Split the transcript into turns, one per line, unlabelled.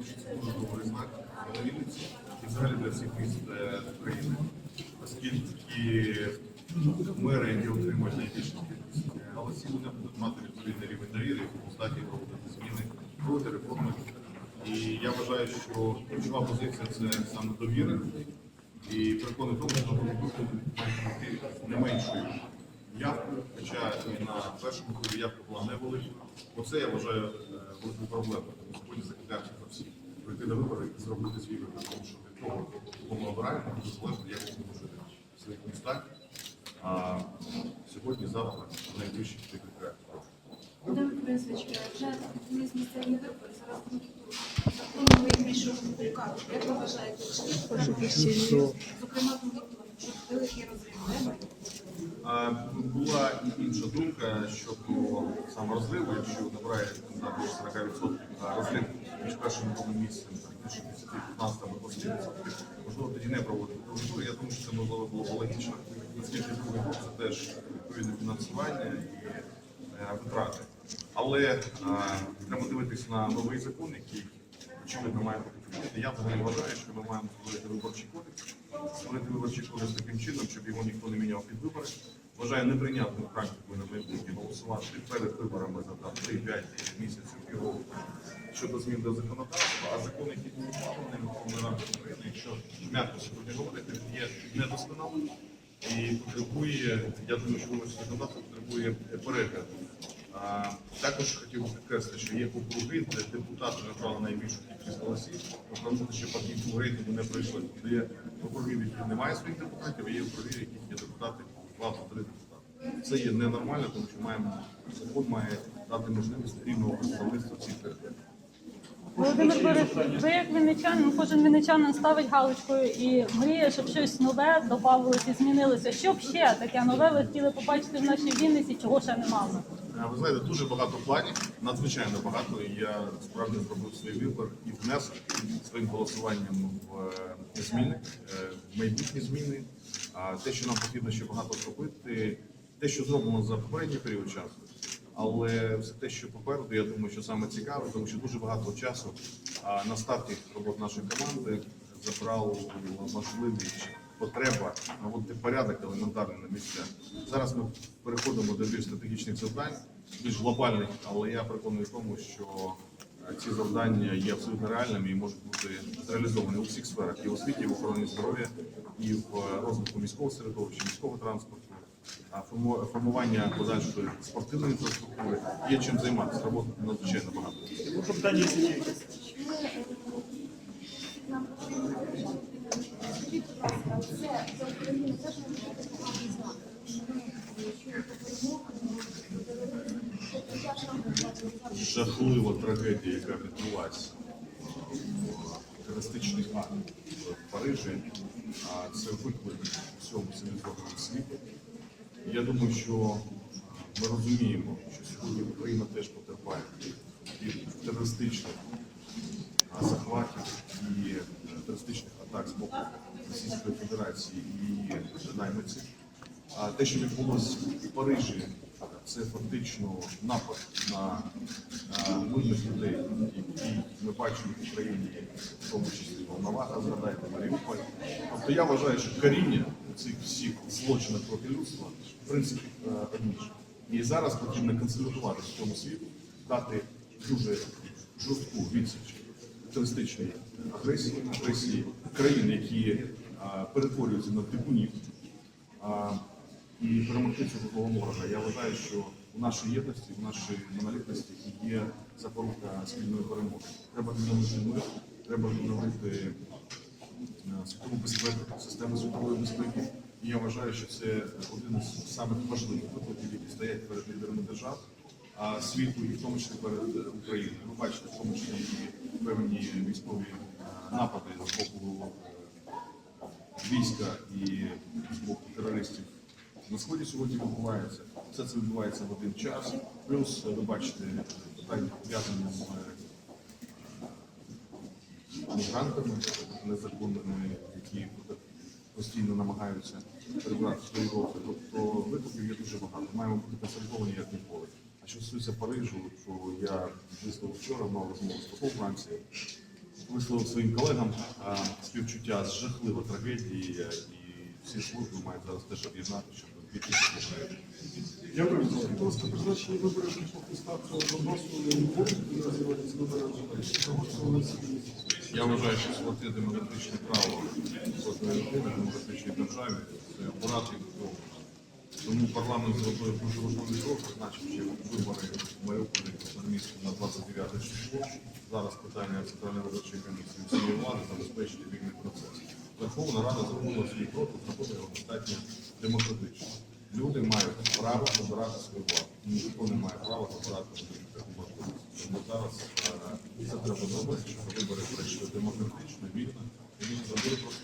Значить, дуже добрий знак для Вінниці і взагалі для всіх міст е, України, оскільки мери, які отримують найбільшу кількість е, голосів, вони будуть мати відповідний рівень довіри, і здатні проводити зміни, проводити реформи. І я вважаю, що ключова позиція це саме довіра. І переконаний в тому, що вони має бути не меншою явкою, хоча і на першому турі явка була невелика. Оце я вважаю е, великою проблемою. Тому сьогодні закликаємо за всіх прийти на вибори і зробити свій вибір, тому що від того, кого ми обираємо, дуже залежно, як ми будемо жити в своїх містах. А сьогодні, завтра, найближчі прикриття.
Володимир Борисович, вже відбулись місцеві вибори, зараз. Законом ви більше. Як ви вважаєте, чи є потреба, зокрема, кон'юнктура, що
Була і інша думка щодо саме розриву, якщо набирає кандидат більше 40%, а розрив між першим і другим місцем там, більше 10-15 або 20%, можливо, тоді не проводити конкурсу. Я думаю, що це можливо було б логічно, оскільки другий груп це теж відповідне фінансування і е, витрати. Але а, треба дивитися на новий закон, який очевидно має бути. Я взагалі вважаю, що ми маємо створити виборчий кодекс, створити виборчий кодекс таким чином, щоб його ніхто не міняв під вибори. Вважаю неприйнятною практикою на майбутнє голосувати перед виборами за там 3-5 місяців півроку щодо змін до законодавства, а закон, який був ухвалений Верховною Радою України, якщо м'яко сьогодні говорити, є недосконалим і потребує, я думаю, що виборче законодавство потребує перегляду. А, також хотів би підкреслити, що є округи, де депутати набрали найбільшу кількість голосів, тому що по кількість рейтингу не пройшли. Є округи, яких немає своїх депутатів, а є округи, яких є депутати, та три депутати. Це є ненормально, тому що маємо закон має дати можливість рівного представництва цих територій.
Володимир Борисович, ви як вінничанин, ну, кожен вінничанин ставить галочкою і мріє, щоб щось нове додавалося змінилося. Що б ще таке нове ви хотіли побачити в нашій Вінниці, чого ще немає?
Ви знаєте, дуже багато планів, надзвичайно багато. І я справді зробив свій вибір і внесок своїм голосуванням в е, зміни, е, в майбутні зміни. А те, що нам потрібно ще багато зробити, те, що зроблено за попередній період часу. Але все те, що попереду, я думаю, що саме цікаве, тому що дуже багато часу на старті робот нашої команди забрав можливість потреба наводити порядок елементарний на місцях. Зараз ми переходимо до більш стратегічних завдань, більш глобальних, але я переконаний в тому, що ці завдання є абсолютно реальними і можуть бути зреалізовані у всіх сферах і в освіті, і в охороні здоров'я, і в розвитку міського середовища, міського транспорту, формування подальшої спортивної інфраструктури. Є чим займатися. Роботи надзвичайно багато.
Це за Україну теж може бути поганий знак. Що перемога може бути
жахлива трагедія, яка відбулася терористичний акт в Парижі, а це виклик всьому цивілізованому світу. Я думаю, що ми розуміємо, що сьогодні Україна теж потерпає від терористичних захватів і е, терористичних атак з боку Російської Федерації і найманців. А те, що відбулося в Парижі, це фактично напад на мирних людей, які ми бачимо в Україні, в тому числі Волноваха, згадайте Маріуполь. Тобто я вважаю, що коріння цих всіх злочинів проти людства в принципі е, одні ж. І зараз потрібно консолідувати в цьому світу, дати дуже жорстку відсіч терористичної агресії, агресії країн, які а, перетворюються на трибунів а, і перемогти цього ворога. Я вважаю, що у нашій єдності, в нашій монолітності є запорука спільної перемоги. Треба відновити мир, треба відновити е, світову безпеку, систему світової безпеки. І я вважаю, що це один із самих важливих викликів, які стоять перед лідерами держав, а світу, і в тому числі перед Україною. Ви бачите, в тому числі і певні військові е, напади з боку е, війська і з боку терористів на сході сьогодні відбувається. Все це відбувається в один час. Плюс е, ви бачите питання пов'язані з е, мігрантами незаконними, які постійно намагаються перебратися до Європи. Тобто викликів є дуже багато. Маємо бути консолідовані як ніколи. А що стосується Парижу, то я звісно вчора мав розмову з Попом Франції. висловив своїм колегам е, співчуття з жахливої трагедії, е, і всі служби мають зараз теж об'єднати, щоб служити.
Дякую. Будь призначені вибори по будуть називатися вибори. Вони
Я вважаю, що сплати демократичне право кожної демократичній державі це обирати його. Тому парламент зробив дуже важливий крок, призначивши вибори в Маріуполі на місці на 29 число. Зараз питання Центральної виборчої комісії всієї влади забезпечити вільний процес. Верховна Рада зробила свій крок, зробила його достатньо демократично. Люди мають право обирати свою владу. Ніхто не має права обирати. Тому зараз е, це треба зробити, щоб вибори пройшли демократично, вільно, і він зробили просто.